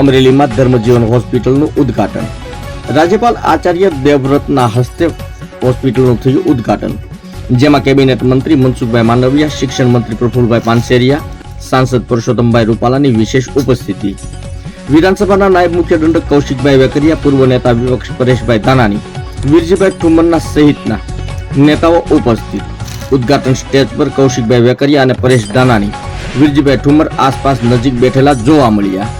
અમરેલીમાં ધર્મજીવન હોસ્પિટલનું ઉદ્ઘાટન. રાજ્યપાલ આચાર્ય દેવવ્રતના હસ્તે હોસ્પિટલનું થયું ઉદ્ઘાટન. જેમાં કેબિનેટ મંત્રી મનસુખભાઈ માંડવિયા, શિક્ષણ મંત્રી પ્રફુલભાઈ પાનસેરિયા, સાંસદ પુરુષોત્તમભાઈ રૂપાલાની વિશેષ ઉપસ્થિતિ. વિધાનસભાના નાયબ મુખ્ય દંડક કૌશિકભાઈ વેકરિયા, પૂર્વ નેતા વિપક્ષ પરેશભાઈ ધાનાણી, વીરજીભાઈ ઠુમરના સહિતના નેતાઓ ઉપસ્થિત. ઉદ્ઘાટન સ્ટેજ પર કૌશિકભાઈ વેકરિયા અને પરેશ ધાનાણી, વીરજીભાઈ ઠુમર આસપાસ નજીક બેઠેલા જોવા મળ્યા.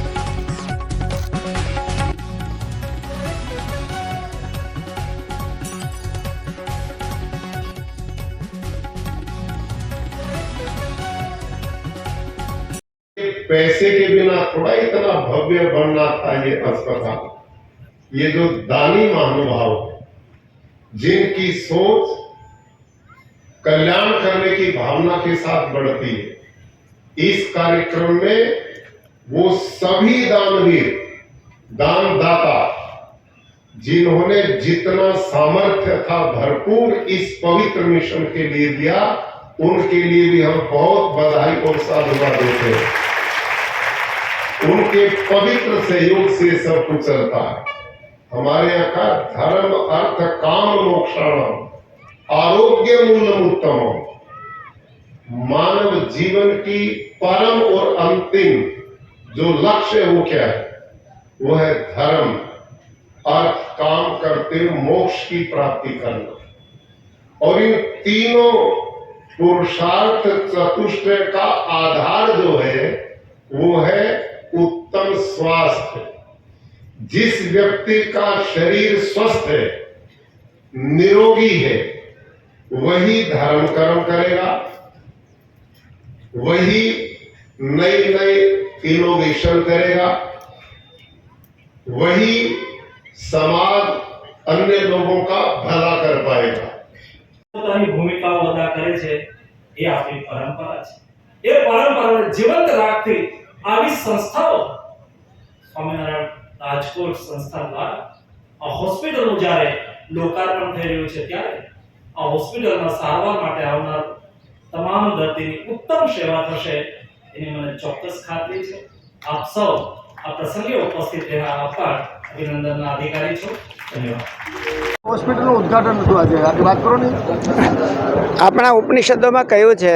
पैसे के बिना थोड़ा इतना भव्य बनना था ये अस्पताल। ये जो दानी महानुभाव जिनकी सोच कल्याण करने की भावना के साथ बढ़ती है, इस कार्यक्रम में वो सभी दानवीर, दानदाता, जिन्होंने जितना सामर्थ्य था भरपूर इस पवित्र मिशन के लिए दिया, उनके लिए भी हम बहुत बधाई और साधुवाद देते हैं। उनके पवित्र सहयोग से सब कुछ चलता है। हमारे यहाँ का धर्म, अर्थ, काम मोक्षाणम आरोग्य मूलम उत्तम मानव जीवन की परम और अंतिम जो लक्ष्य है वो क्या है? वो है धर्म, अर्थ, काम करते मोक्ष की प्राप्ति करना। और इन तीनों पुरुषार्थ चतुष्टय का आधार जो है, वो है उत्तम स्वास्थ्य जिस व्यक्ति का शरीर स्वस्थ है निरोगी है वही धर्म कर्म करेगा वही नई नई इनोवेशन करेगा वही समाज अन्य लोगों का भला कर पाएगा પોતાની ભૂમિકાઓ અદા કરે છે એ આપણી પરંપરા છે એ પરંપરાને જીવંત રાખતી આવી સંસ્થાઓ સ્વામિનારાયણ રાજકોટ સંસ્થા દ્વારા આ હોસ્પિટલનું જ્યારે લોકાર્પણ થઈ રહ્યું છે ત્યારે આ હોસ્પિટલમાં સારવાર માટે આવનાર તમામ દર્દીની ઉત્તમ સેવા થશે એની મને ચોક્કસ ખાતરી છે. આપ સૌ આ પ્રસંગે ઉપસ્થિત રહ્યા આભાર અભિનંદનના અધિકારી છો. ધન્યવાદ. હોસ્પિટલનું ઉદ્ઘાટન હતું આજે. આજે વાત કરો ને આપણા ઉપનિષદોમાં કહ્યું છે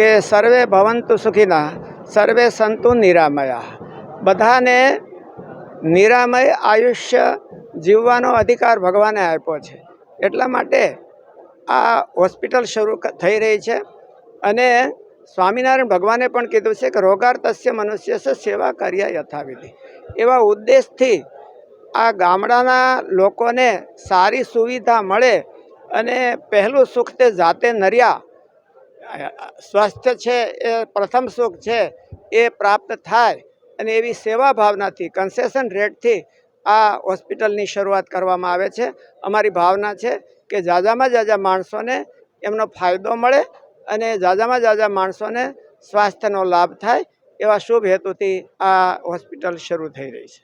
કે સર્વે ભવંતુ સુખીના. સર્વે સંતુ નિરામયા બધાને નિરામય આયુષ્ય જીવવાનો અધિકાર ભગવાને આપ્યો છે। એટલા માટે આ હોસ્પિટલ શરૂ થઈ રહી છે અને સ્વામિનારાયણ ભગવાને પણ કીધું છે કે રોગાર્તસ્ય મનુષ્ય સેવા કર્યા યથાવિધિ। એવા ઉદ્દેશથી આ ગામડાના લોકોને સારી સુવિધા મળે અને પહેલું સુખ તે જાતે નર્યા સ્વાસ્થ્ય છે, એ પ્રથમ સુખ છે, એ પ્રાપ્ત થાય અને એવી સેવા ભાવનાથી કન્સેશન રેટથી આ હોસ્પિટલની શરૂઆત કરવામાં આવે છે. અમારી ભાવના છે કે જાજામાં જાજા માણસોને એમનો ફાયદો મળે અને જાજામાં જાજા માણસોને સ્વાસ્થ્યનો લાભ થાય એવા શુભ હેતુથી આ હોસ્પિટલ શરૂ થઈ રહી છે.